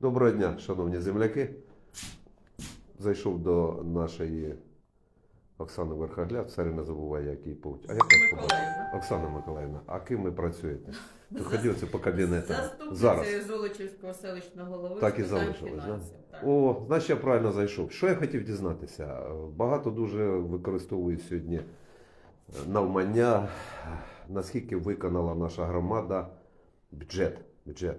Доброго дня, шановні земляки. Зайшов до нашої Оксани Верхогляд, все не забуваю, як її повуть. А як вас побачити? Миколаївна. Оксана Миколаївна, а ким ви працюєте? То ходіться по кабінетам. Заступницею Зараз. Золочівського селищного голови Так і з питань залишилось, да? фінансів. Так. О, значить я правильно зайшов. Що я хотів дізнатися? Багато дуже використовують сьогодні е, навмання, наскільки виконала наша громада бюджет. бюджет.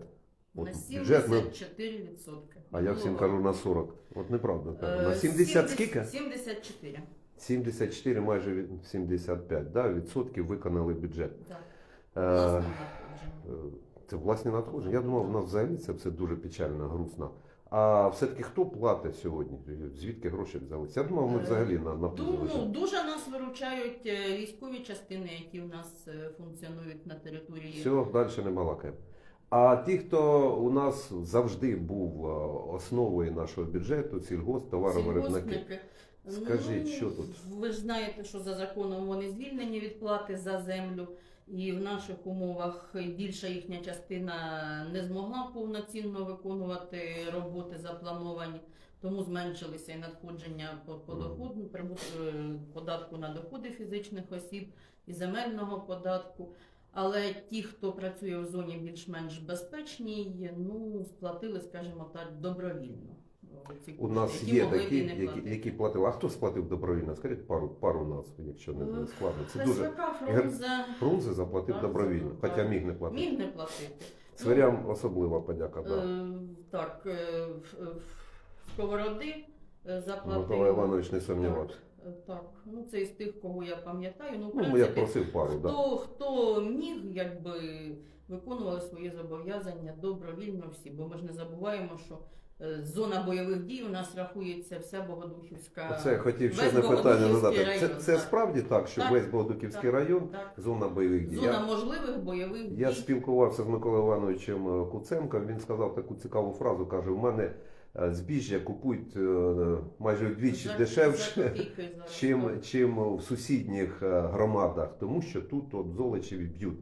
От На бюджет ми 74%. А я всім кажу на 40. От неправда кажу. На Е, 70 скільки? 74. 74, майже від- 75 да, відсотків виконали бюджет. Так. Е, Власне, е, надходження. Це власні надходження. Я думав, у нас взагалі це все дуже печально, грустно. А все-таки хто платить сьогодні? Звідки гроші взялися? Я думав, ми Е, взагалі на, на Ду- ну, дуже нас виручають е, військові частини, які в нас е, функціонують на території. Все, далі не балакаємо. А ті, хто у нас завжди був е, основою нашого бюджету, сільгосп, товаровиробники. Скажіть, Ну, що тут? Ви ж знаєте, що за законом вони звільнені від плати за землю, і в наших умовах більша їхня частина не змогла повноцінно виконувати роботи заплановані, тому зменшилися і надходження по, по доходу, прибут- е, податку на доходи фізичних осіб і земельного податку. Але ті, хто працює в зоні більш-менш безпечній, ну сплатили, скажімо так, добровільно. ці У нас які є такі, які, які платили. А хто сплатив добровільно? Скажіть пару, пару назв, якщо не, Е, складно. Це дуже Фрунзе Фрунзе заплатив Так, добровільно, так. хоча міг не платити. міг не платити. Свирям особлива подяка. Да. е, так, е, в- в- Сковороди е, заплатив. Микола Іванович не сумнівався. Так, ну це із тих, кого я пам'ятаю. Ну, в Ну, я просив пару, хто, да. хто міг, якби виконували свої зобов'язання добровільно всі, бо ми ж не забуваємо, що зона бойових дій у нас рахується вся Богодухівська. Оце я хотів ще одне питання задати. Це, район, це так. справді так, що Так. весь Богодуківський Так. район Так. зона бойових дій. Зона Я, можливих бойових я дій. спілкувався з Миколою Івановичем е, Куценком. Він сказав таку цікаву фразу. каже: у мене е, збіжжя купують е, майже вдвічі дешевше. чим, чим в сусідніх е, громадах, тому що тут от золочеві б'ють.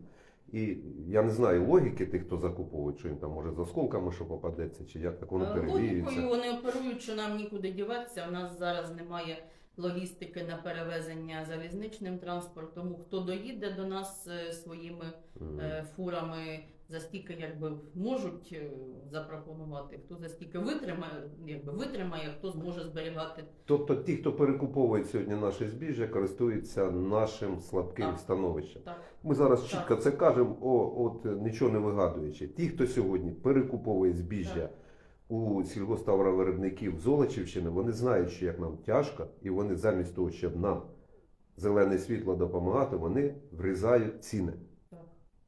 І я не знаю логіки тих, хто закуповує, що їм там може з осколками що попадеться, чи як так воно Е. Логікою вони оперують, що нам нікуди діватися. У нас зараз немає логістики на перевезення залізничним транспортом. Тому хто доїде до нас е, своїми Мгм. е, фурами за стільки якби можуть е, запропонувати, хто за стільки витримає, якби витримає, хто зможе зберігати. Тобто ті, хто перекуповує сьогодні наше збіжжя, користуються нашим слабким Так. становищем. Так. Ми зараз Так. чітко це кажемо, о, от е, нічого не вигадуючи. Ті, хто сьогодні перекуповує збіжжя Так. у сільгосптоваровиробників Золочівщини, вони знають, що як нам тяжко, і вони замість того, щоб нам зелене світло допомагати, вони врізають ціни.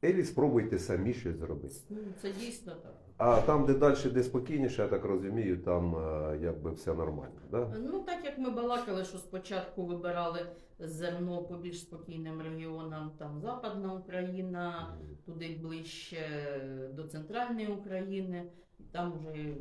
Елі спробуйте самі щось зробити. Це дійсно так. А там, де далі, де спокійніше, я так розумію, там е, якби все нормально. Да? Ну, так як ми балакали, що спочатку вибирали зерно по більш спокійним регіонам, там Западна Україна, туди ближче до центральної України, там вже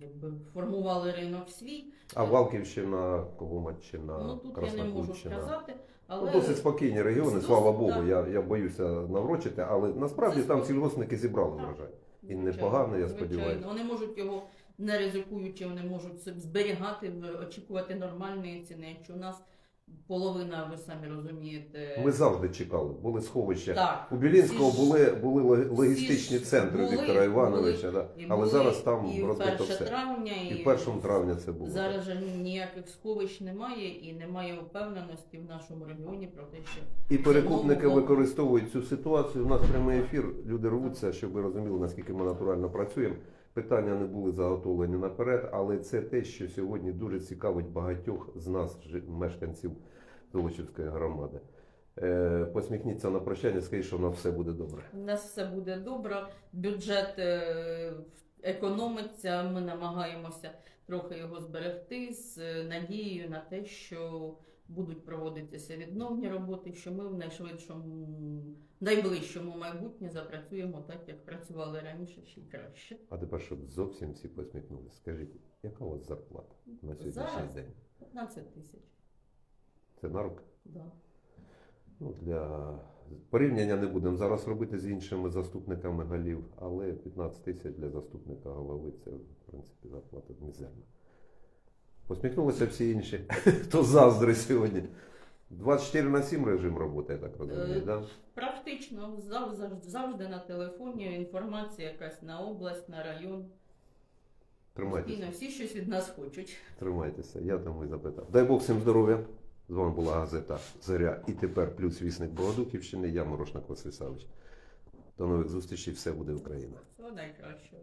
якби формували ринок свій. А Валківщина, Ковумаччина, ну тут я не можу сказати. Ну, але досить спокійні регіони, Досить, слава Богу. так. Я, я боюся наврочити, але насправді Це там сільгоспники зібрали Так. врожай. І непогано, я сподіваюся. Вони можуть його не ризикуючи, вони можуть зберігати, очікувати нормальної ціни. Якщо у нас половина, ви самі розумієте, Ми завжди чекали, були сховища. так. У Білінського ж- були, були логістичні ж центри були, Віктора Івановича, да. Але були, зараз там і розбито 1 все. травня, І 1 травня це було. Зараз же ніяких сховищ немає і немає впевненості в нашому регіоні про те, що І перекупники Самому- використовують цю ситуацію. У нас прямий ефір. Люди рвуться, щоб ви розуміли, наскільки ми натурально працюємо. Питання не були заготовлені наперед, але це те, що сьогодні дуже цікавить багатьох з нас, мешканців Золочівської громади. Е, посміхніться на прощання, скажіть, що в нас все буде добре. у нас все буде добре, бюджет е, економиться, ми намагаємося трохи його зберегти з е, надією на те, що будуть проводитися відновні роботи, що ми в найшвидшому, найближчому майбутнє запрацюємо так, як працювали раніше, ще й краще. А тепер, щоб зовсім всі посміхнулися, скажіть, яка у вас зарплата на сьогоднішній день? 15 тисяч. Це на руки? Да. Ну, для Порівняння не будемо зараз робити з іншими заступниками голів, але 15 тисяч для заступника голови це, в принципі, зарплата мізерна. Посміхнулися всі інші, хто заздрить сьогодні. 24 на 7 режим роботи, я так розумію, Е, да? Практично завжди, завжди на телефоні інформація якась на область, на район. Тримайтеся. Всі щось від нас хочуть. Тримайтеся, я тому і запитав. Дай Бог всім здоров'я. З вами була газета Зоря і тепер плюс вісник Богодухівщини. Я Морошник Василь Савич. До нових зустрічей. Все буде Україна. Всього найкращого.